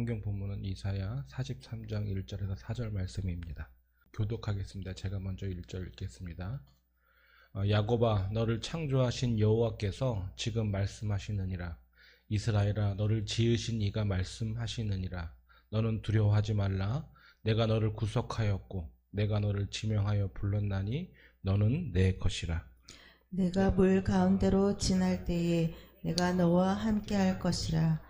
성경 본문은 이사야 43장 1절에서 4절 말씀입니다. 교독하겠습니다. 제가 먼저 1절 읽겠습니다. 어, 야곱아 너를 창조하신 여호와께서 지금 말씀하시느니라 이스라엘아 너를 지으신 이가 말씀하시느니라 너는 두려워하지 말라 내가 너를 구속하였고 내가 너를 지명하여 불렀나니 너는 내 것이라 내가 물 가운데로 지날 때에 내가 너와 함께 할 것이라.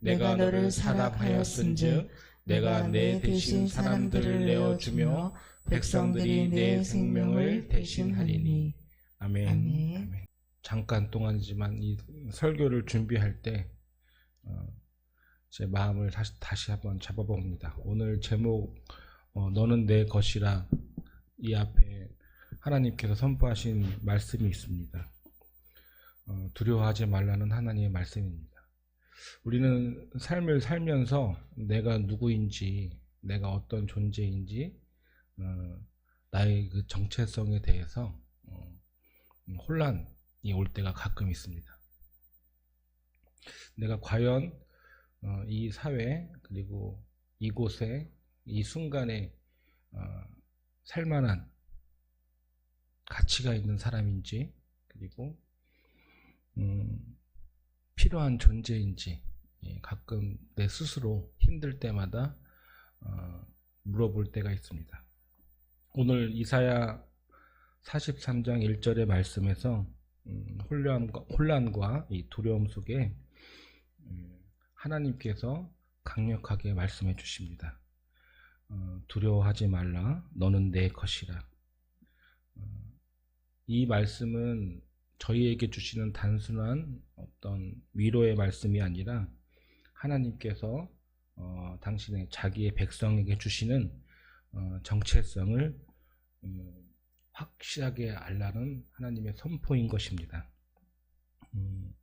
내가 너를 사랑하였은즉 내가 내 대신 사람들을 내어 주며 백성들이 내 생명을 대신하리니 아멘. 아멘. 아멘. 잠깐 동안이지만 이 설교를 준비할 때 어, 제 마음을 다시 다시 한번 잡아봅니다. 오늘 제목 어, 너는 내 것이라 이 앞에 하나님께서 선포하신 말씀이 있습니다. 어, 두려워하지 말라는 하나님의 말씀입니다. 우리는 삶을 살면서 내가 누구인지, 내가 어떤 존재인지, 어, 나의 그 정체성에 대해서 어, 혼란이 올 때가 가끔 있습니다. 내가 과연 어, 이 사회 그리고 이곳에 이 순간에 어, 살만한 가치가 있는 사람인지 그리고 음, 필요한 존재인지 예, 가끔 내 스스로 힘들 때마다 어, 물어볼 때가 있습니다. 오늘 이사야 43장 1절의 말씀에서 음, 혼란과, 두려움 속에 음, 하나님께서 강력하게 말씀해 주십니다. 어, 두려워하지 말라, 너는 내 것이라. 어, 이 말씀은 저희에게 주시는 단순한 어떤 위로의 말씀이 아니라 하나님께서 어, 당신의 자기의 백성에게 주시는 어, 정체성을 음, 확실하게 알라는 하나님의 선포인 것입니다. 음,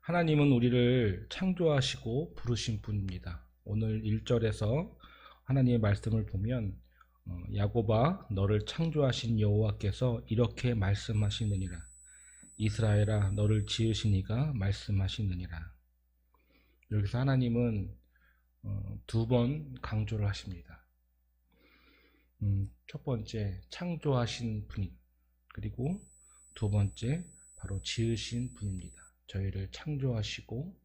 하나님은 우리를 창조하시고 부르신 분입니다. 오늘 1절에서 하나님의 말씀을 보면 어, 야곱아 너를 창조하신 여호와께서 이렇게 말씀하시느니라 이스라엘아 너를 지으신 이가 말씀하시느니라 여기서 하나님은 어, 두번 강조를 하십니다. 음, 첫 번째 창조하신 분 그리고 두 번째 바로 지으신 분입니다. 저희를 창조하시고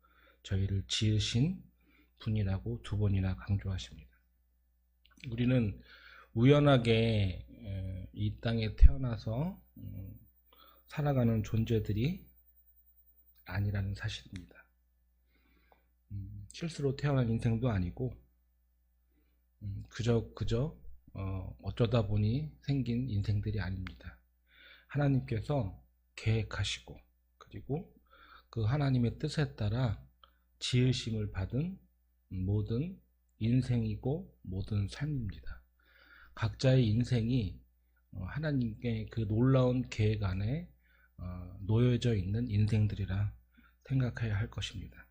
저희를 지으신 분이라고 두 번이나 강조하십니다. 우리는 우연하게 에, 이 땅에 태어나서 음, 살아가는 존재들이 아니라는 사실입니다. 음, 실수로 태어난 인생도 아니고 음, 그저 그저 어, 어쩌다 보니 생긴 인생들이 아닙니다. 하나님께서 계획하시고 그리고 그 하나님의 뜻에 따라 지으심을 받은 모든 인생이고 모든 삶입니다. 각자의 인생이 어, 하나님께 그 놀라운 계획 안에 어, 놓여져 있는 인생들이라 생각해야 할 것입니다.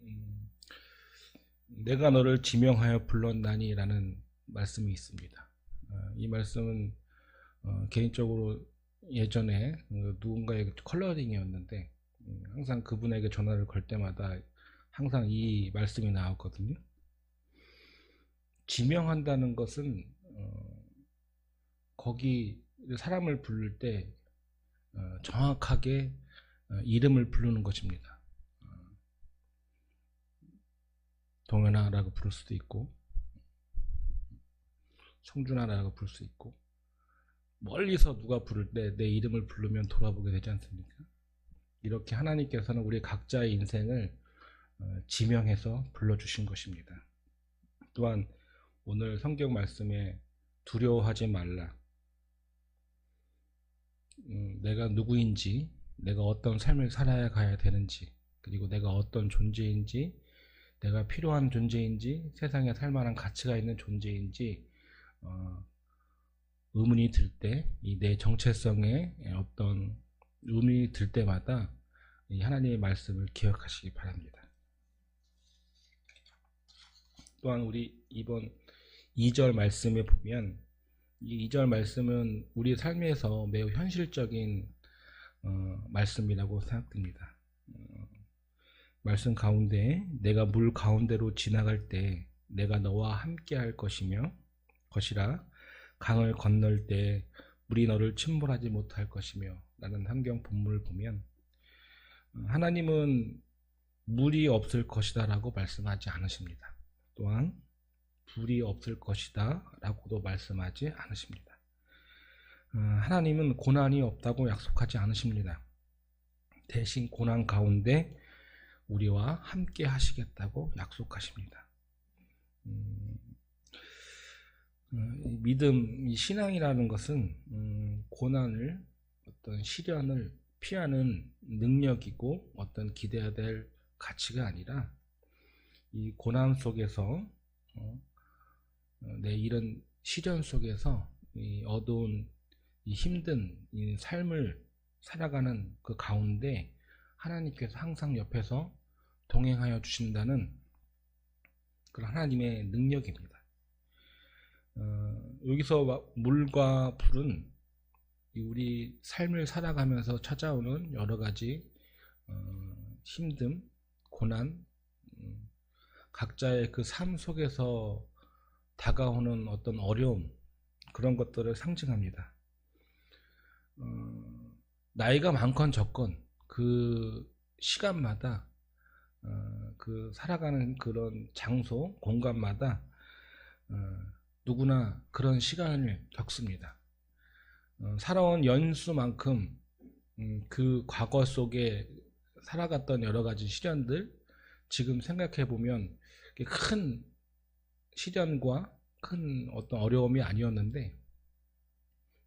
음, 내가 너를 지명하여 불렀나니라는 말씀이 있습니다. 어, 이 말씀은 개인적으로 예전에 누군가의 컬러링이었는데 음, 항상 그분에게 전화를 걸 때마다 항상 이 말씀이 나왔거든요. 지명한다는 것은 어, 거기 사람을 부를 때 어, 정확하게 어, 이름을 부르는 것입니다. 어, 동현아라고 부를 수도 있고 성준아라고 부를 수 있고 멀리서 누가 부를 때 내 이름을 부르면 돌아보게 되지 않습니까? 이렇게 하나님께서는 우리 각자의 인생을 어, 지명해서 불러주신 것입니다. 또한 오늘 성경 말씀에 두려워하지 말라. 음, 내가 누구인지, 내가 어떤 삶을 살아야 가야 되는지, 그리고 내가 어떤 존재인지 내가 필요한 존재인지 세상에 살 만한 가치가 있는 존재인지 어, 의문이 들 때 이 내 정체성에 어떤 의문이 들 때마다 이 하나님의 말씀을 기억하시기 바랍니다. 또한 우리 이번 2절 말씀에 보면 이 2절 말씀은 우리 삶에서 매우 현실적인 어, 말씀이라고 생각됩니다. 어, 말씀 가운데 내가 물 가운데로 지나갈 때 내가 너와 함께 할 것이며 것이라 강을 건널 때 물이 너를 침몰하지 못할 것이며 라는 환경 본문을 보면 어, 하나님은 물이 없을 것이다 라고 말씀하지 않으십니다. 또한 불이 없을 것이다 라고도 말씀하지 않으십니다. 어, 하나님은 고난이 없다고 약속하지 않으십니다. 대신 고난 가운데 우리와 함께 하시겠다고 약속하십니다. 음, 어, 이 믿음, 이 신앙이라는 것은 음, 고난을 어떤 시련을 피하는 능력이고 어떤 기대해야 될 가치가 아니라 이 고난 속에서 어, 어, 내 이런 시련 속에서 이 어두운 이 힘든 이 삶을 살아가는 그 가운데 하나님께서 항상 옆에서 동행하여 주신다는 그런 하나님의 능력입니다. 어, 여기서 와- 물과 불은 이 우리 삶을 살아가면서 찾아오는 여러 가지 어, 힘듦, 고난, 음, 각자의 그 삶 속에서 다가오는 어떤 어려움 그런 것들을 상징합니다. 어, 나이가 많건 적건 그 시간마다 어, 그 살아가는 그런 장소 공간마다 어, 누구나 그런 시간을 겪습니다. 어, 살아온 연수만큼 음, 그 과거 속에 살아갔던 여러 가지 시련들 지금 생각해 보면 큰 시련과 큰 어떤 어려움이 아니었는데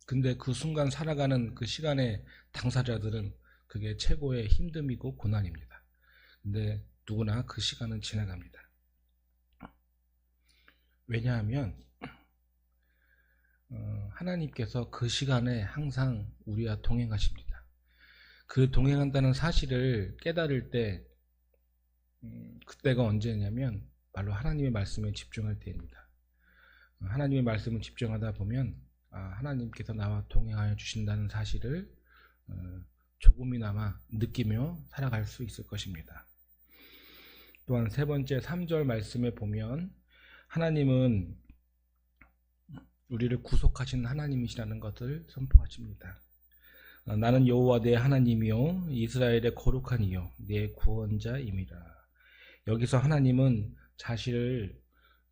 근데 그 순간 살아가는 그 시간의 당사자들은 그게 최고의 힘듦이고 고난입니다. 근데 누구나 그 시간은 지나갑니다. 왜냐하면 어, 하나님께서 그 시간에 항상 우리와 동행하십니다. 그 동행한다는 사실을 깨달을 때 음, 그때가 언제냐면 바로 하나님의 말씀에 집중할 때입니다. 어, 하나님의 말씀을 집중하다 보면 아, 하나님께서 나와 동행하여 주신다는 사실을 어, 조금이나마 느끼며 살아갈 수 있을 것입니다. 또한 세 번째 3절 말씀에 보면 하나님은 우리를 구속하신 하나님이시라는 것을 선포하십니다. 어, 나는 여호와 내 하나님이요 이스라엘의 거룩한 이요 내 구원자임이라. 여기서 하나님은 자신을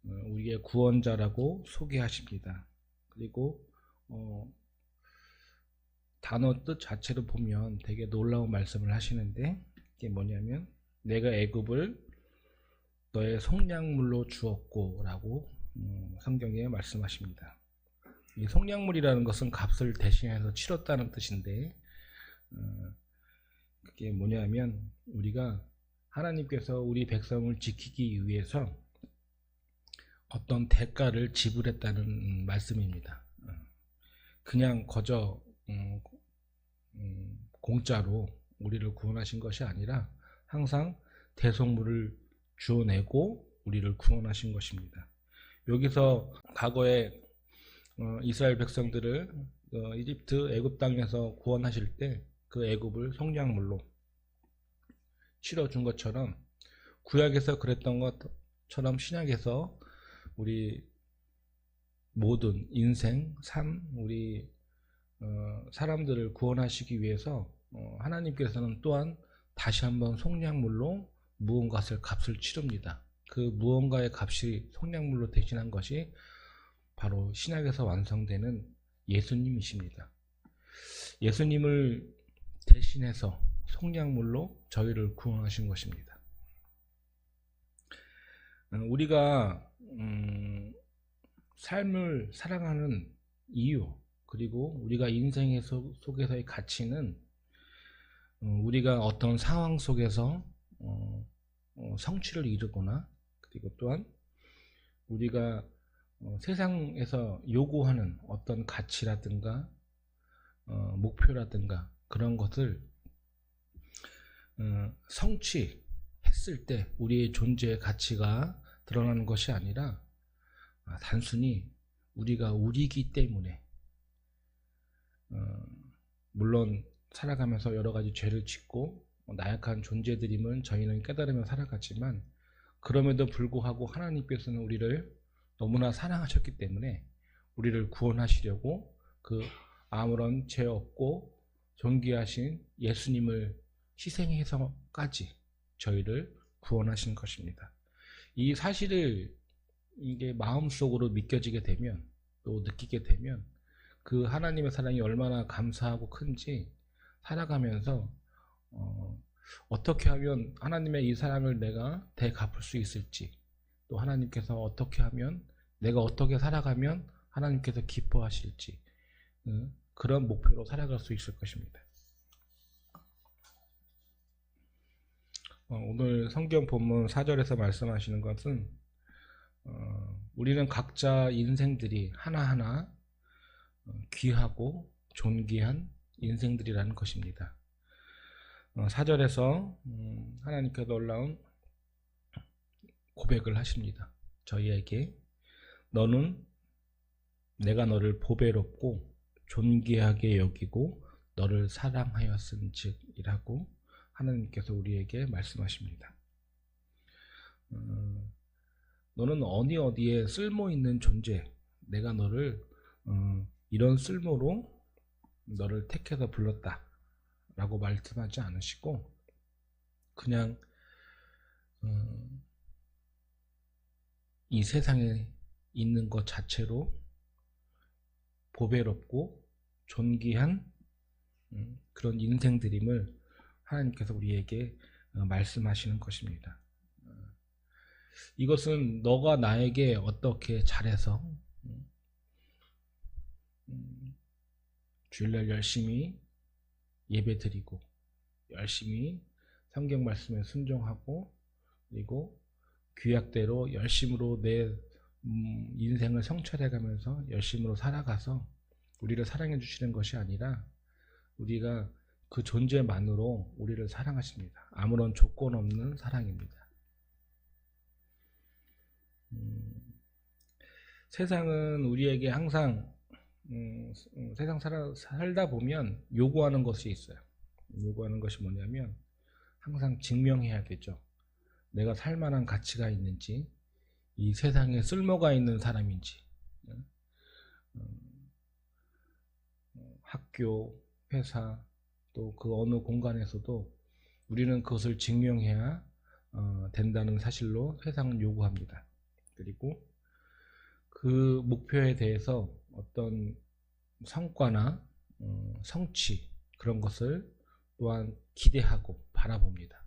어, 우리의 구원자라고 소개하십니다. 그리고 어, 단어 뜻 자체를 보면 되게 놀라운 말씀을 하시는데 이게 뭐냐면 내가 애굽을 너의 속량물로 주었고라고 음, 성경에 말씀하십니다. 이 속량물이라는 것은 값을 대신해서 치렀다는 뜻인데 어, 그게 뭐냐면 우리가 하나님께서 우리 백성을 지키기 위해서 어떤 대가를 지불했다는 말씀입니다. 어, 그냥 거저 음, 음, 공짜로 우리를 구원하신 것이 아니라 항상 대속물을 주어내고 우리를 구원하신 것입니다. 여기서 과거에 어, 이스라엘 백성들을 어, 이집트 애굽 땅에서 구원하실 때 그 애굽을 속량물로 치러준 것처럼 구약에서 그랬던 것처럼 신약에서 우리 모든 인생, 삶, 우리 어, 사람들을 구원하시기 위해서 어, 하나님께서는 또한 다시 한번 속량물로 무언가를 값을 치릅니다. 그 무언가의 값이 속량물로 대신한 것이 바로 신약에서 완성되는 예수님이십니다. 예수님을 대신해서 속량물로 저희를 구원하신 것입니다. 어, 우리가 음, 삶을 살아가는 이유 그리고 우리가 인생의 속- 속에서의 가치는 어, 우리가 어떤 상황 속에서 어, 어, 성취를 이루거나 그리고 또한 우리가 어, 세상에서 요구하는 어떤 가치라든가 어, 목표라든가 그런 것을 어, 성취했을 때 우리의 존재의 가치가 드러나는 것이 아니라 아, 단순히 우리가 우리이기 때문에 어, 물론 살아가면서 여러 가지 죄를 짓고 어, 나약한 존재들임을 저희는 깨달으며 살아갔지만 그럼에도 불구하고 하나님께서는 우리를 너무나 사랑하셨기 때문에 우리를 구원하시려고 그 아무런 죄 없고 존귀하신 예수님을 희생해서까지 저희를 구원하신 것입니다. 이 사실을 이게 마음속으로 믿겨지게 되면 또 느끼게 되면 그 하나님의 사랑이 얼마나 감사하고 큰지 살아가면서 어, 어떻게 하면 하나님의 이 사랑을 내가 대갚을 수 있을지 또 하나님께서 어떻게 하면 내가 어떻게 살아가면 하나님께서 기뻐하실지 응, 그런 목표로 살아갈 수 있을 것입니다. 어, 오늘 성경 본문 4절에서 말씀하시는 것은 어, 우리는 각자 인생들이 하나하나 어, 귀하고 존귀한 인생들이라는 것입니다. 어, 4절에서 음, 하나님께서 놀라운 고백을 하십니다. 저희에게 너는 내가 너를 보배롭고 존귀하게 여기고 너를 사랑하였은즉이라고 하나님께서 우리에게 말씀하십니다. 어, 너는 어디 어디에 쓸모 있는 존재, 내가 너를 어, 이런 쓸모로 너를 택해서 불렀다 라고 말씀하지 않으시고 그냥 어, 이 세상에 있는 것 자체로 보배롭고 존귀한 음, 그런 인생들임을 하나님께서 우리에게 어, 말씀하시는 것입니다. 어, 이것은 너가 나에게 어떻게 잘해서 음, 음, 주일날 열심히 예배 드리고 열심히 성경 말씀에 순종하고 그리고 규약대로 열심으로 내 음, 인생을 성찰해가면서 열심으로 살아가서 우리를 사랑해 주시는 것이 아니라 우리가 그 존재만으로 우리를 사랑하십니다. 아무런 조건 없는 사랑입니다. 음, 세상은 우리에게 항상 음, 음, 세상 살아, 살다 보면 요구하는 것이 있어요. 요구하는 것이 뭐냐면 항상 증명해야 되죠. 내가 살 만한 가치가 있는지, 이 세상에 쓸모가 있는 사람인지, 음, 어, 학교, 회사, 또 그 어느 공간에서도 우리는 그것을 증명해야 어, 된다는 사실로 세상은 요구합니다. 그리고 그 목표에 대해서 어떤 성과나 어, 성취 그런 것을 또한 기대하고 바라봅니다.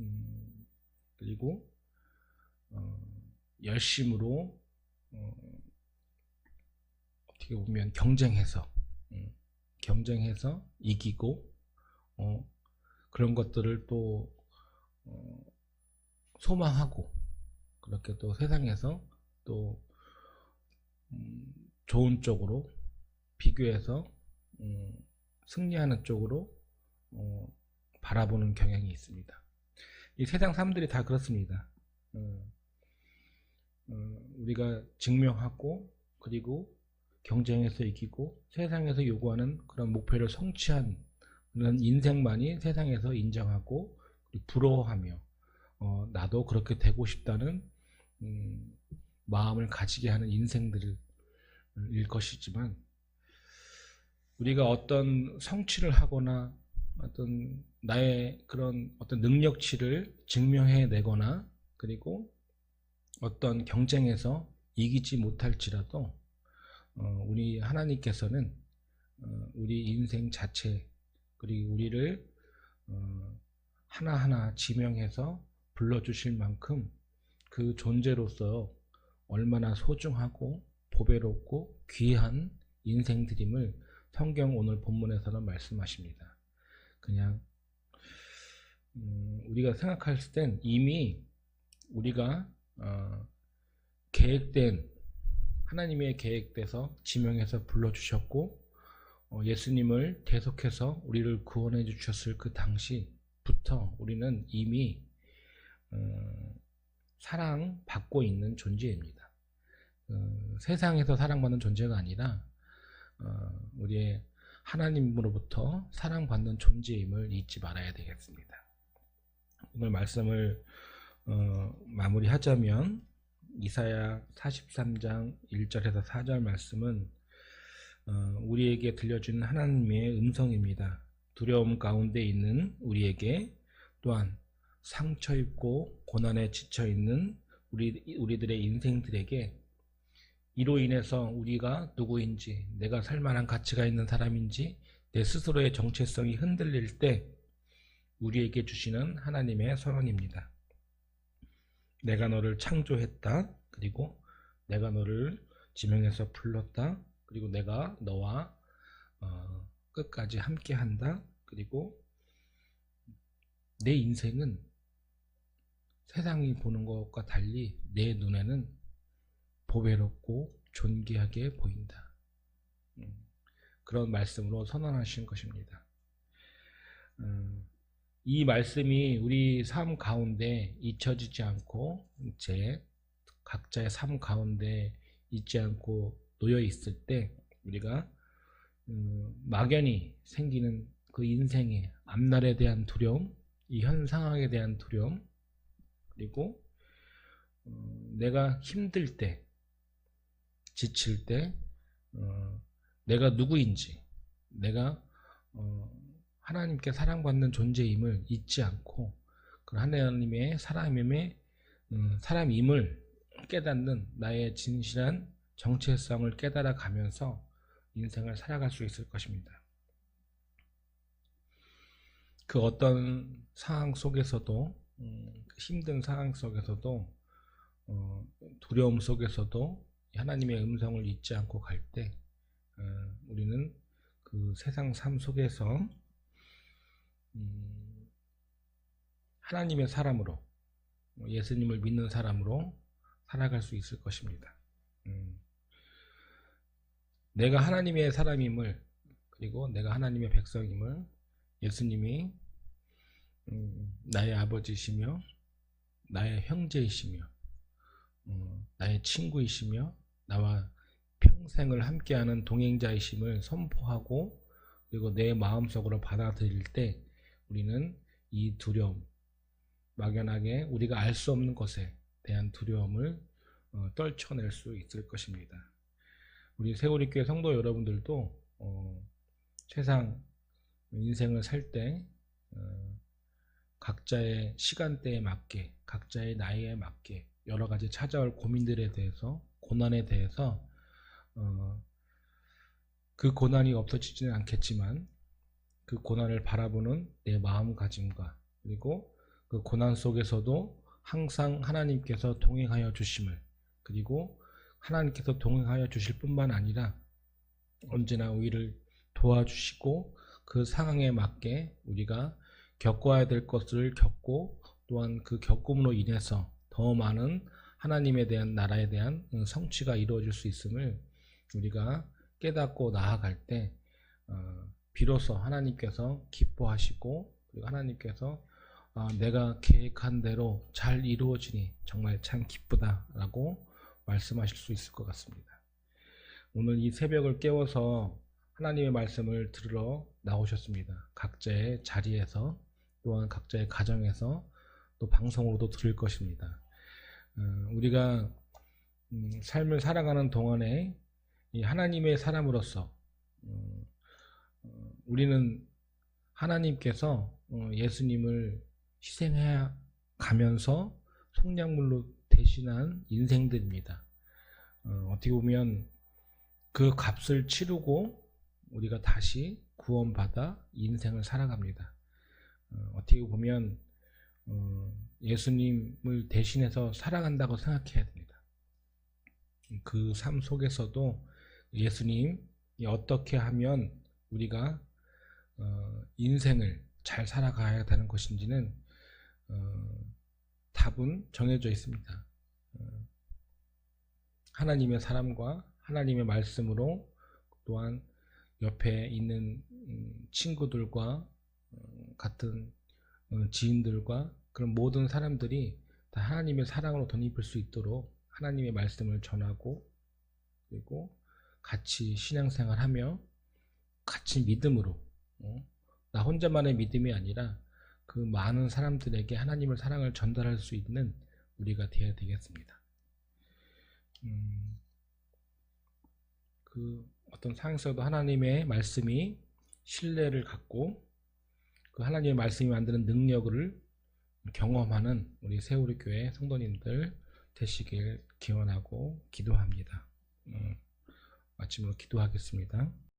음, 그리고 어, 열심으로 어, 어떻게 보면 경쟁해서 음, 경쟁해서 이기고 어, 그런 것들을 또 어, 소망하고 그렇게 또 세상에서 또 음, 좋은 쪽으로 비교해서 음, 승리하는 쪽으로 어, 바라보는 경향이 있습니다. 이 세상 사람들이 다 그렇습니다. 어, 어, 우리가 증명하고 그리고 경쟁에서 이기고 세상에서 요구하는 그런 목표를 성취한 그런 인생만이 세상에서 인정하고 부러워하며 어, 나도 그렇게 되고 싶다는 음, 마음을 가지게 하는 인생들일 것이지만 우리가 어떤 성취를 하거나 어떤 나의 그런 어떤 능력치를 증명해 내거나 그리고 어떤 경쟁에서 이기지 못할지라도 어, 우리 하나님께서는 어, 우리 인생 자체 그리고 우리를 어, 하나하나 지명해서 불러주실 만큼 그 존재로서 얼마나 소중하고 보배롭고 귀한 인생들임을 성경 오늘 본문에서는 말씀하십니다. 그냥 음, 우리가 생각했을 땐 이미 우리가 어, 계획된 하나님의 계획돼서 지명해서 불러주셨고 어, 예수님을 계속해서 우리를 구원해 주셨을 그 당시부터 우리는 이미 어, 사랑받고 있는 존재입니다. 어, 세상에서 사랑받는 존재가 아니라 어, 우리의 하나님으로부터 사랑받는 존재임을 잊지 말아야 되겠습니다. 오늘 말씀을 어, 마무리하자면 이사야 43장 1절에서 4절 말씀은 어, 우리에게 들려주는 하나님의 음성입니다. 두려움 가운데 있는 우리에게 또한 상처 입고 고난에 지쳐 있는 우리 우리들의 인생들에게 이로 인해서 우리가 누구인지, 내가 살 만한 가치가 있는 사람인지, 내 스스로의 정체성이 흔들릴 때 우리에게 주시는 하나님의 선언입니다. 내가 너를 창조했다. 그리고 내가 너를 지명해서 불렀다. 그리고 내가 너와 어, 끝까지 함께 한다. 그리고 내 인생은 세상이 보는 것과 달리 내 눈에는 보배롭고 존귀하게 보인다. 음, 그런 말씀으로 선언하신 것입니다. 음, 이 말씀이 우리 삶 가운데 잊혀지지 않고 제 각자의 삶 가운데 있지 않고 놓여 있을 때 우리가 음, 막연히 생기는 그 인생의 앞날에 대한 두려움, 이 현 상황에 대한 두려움, 그리고 어, 내가 힘들 때, 지칠 때, 어, 내가 누구인지, 내가 어, 하나님께 사랑받는 존재임을 잊지 않고 그 하나님의 사람임의 음, 사람임을 깨닫는 나의 진실한 정체성을 깨달아 가면서 인생을 살아갈 수 있을 것입니다. 그 어떤 상황 속에서도 음, 그 힘든 상황 속에서도 어, 두려움 속에서도 하나님의 음성을 잊지 않고 갈때 어, 우리는 그 세상 삶 속에서 음, 하나님의 사람으로 예수님을 믿는 사람으로 살아갈 수 있을 것입니다. 음, 내가 하나님의 사람임을 그리고 내가 하나님의 백성임을 예수님이 음, 나의 아버지이시며 나의 형제이시며 어, 나의 친구이시며 나와 평생을 함께하는 동행자이심을 선포하고 그리고 내 마음속으로 받아들일 때 우리는 이 두려움 막연하게 우리가 알 수 없는 것에 대한 두려움을 어, 떨쳐낼 수 있을 것입니다. 우리 세월이교회 성도 여러분들도 어, 세상 인생을 살때 어, 각자의 시간대에 맞게 각자의 나이에 맞게 여러 가지 찾아올 고민들에 대해서 고난에 대해서 어, 그 고난이 없어지지는 않겠지만 그 고난을 바라보는 내 마음가짐과 그리고 그 고난 속에서도 항상 하나님께서 동행하여 주심을 그리고 하나님께서 동행하여 주실 뿐만 아니라 언제나 우리를 도와주시고 그 상황에 맞게 우리가 겪어야 될 것을 겪고 또한 그 겪음으로 인해서 더 많은 하나님에 대한 나라에 대한 성취가 이루어질 수 있음을 우리가 깨닫고 나아갈 때 어, 비로소 하나님께서 기뻐하시고 그리고 하나님께서 어, 내가 계획한 대로 잘 이루어지니 정말 참 기쁘다라고 말씀하실 수 있을 것 같습니다. 오늘 이 새벽을 깨워서 하나님의 말씀을 들으러 나오셨습니다. 각자의 자리에서 또한 각자의 가정에서 또 방송으로도 들을 것입니다. 어, 우리가 음, 삶을 살아가는 동안에 하나님의 사람으로서 어, 어, 우리는 하나님께서 예수님을 희생해 가면서 속량물로 대신한 인생들입니다. 어떻게 보면 그 값을 치르고 우리가 다시 구원받아 인생을 살아갑니다. 어떻게 보면 예수님을 대신해서 살아간다고 생각해야 됩니다. 그 삶 속에서도 예수님이 어떻게 하면 우리가 어, 인생을 잘 살아가야 되는 것인지는 어, 답은 정해져 있습니다. 어, 하나님의 사람과 하나님의 말씀으로 또한 옆에 있는 음, 친구들과 어, 같은 어, 지인들과 그런 모든 사람들이 다 하나님의 사랑으로 덧입을 수 있도록 하나님의 말씀을 전하고 그리고 같이 신앙생활하며 같이 믿음으로 어, 나 혼자만의 믿음이 아니라 그 많은 사람들에게 하나님의 사랑을 전달할 수 있는 우리가 되어야 되겠습니다. 음, 그 어떤 상황에서도 하나님의 말씀이 신뢰를 갖고 그 하나님의 말씀이 만드는 능력을 경험하는 우리 세우리 교회 성도님들 되시길 기원하고 기도합니다. 음, 마침으로 기도하겠습니다.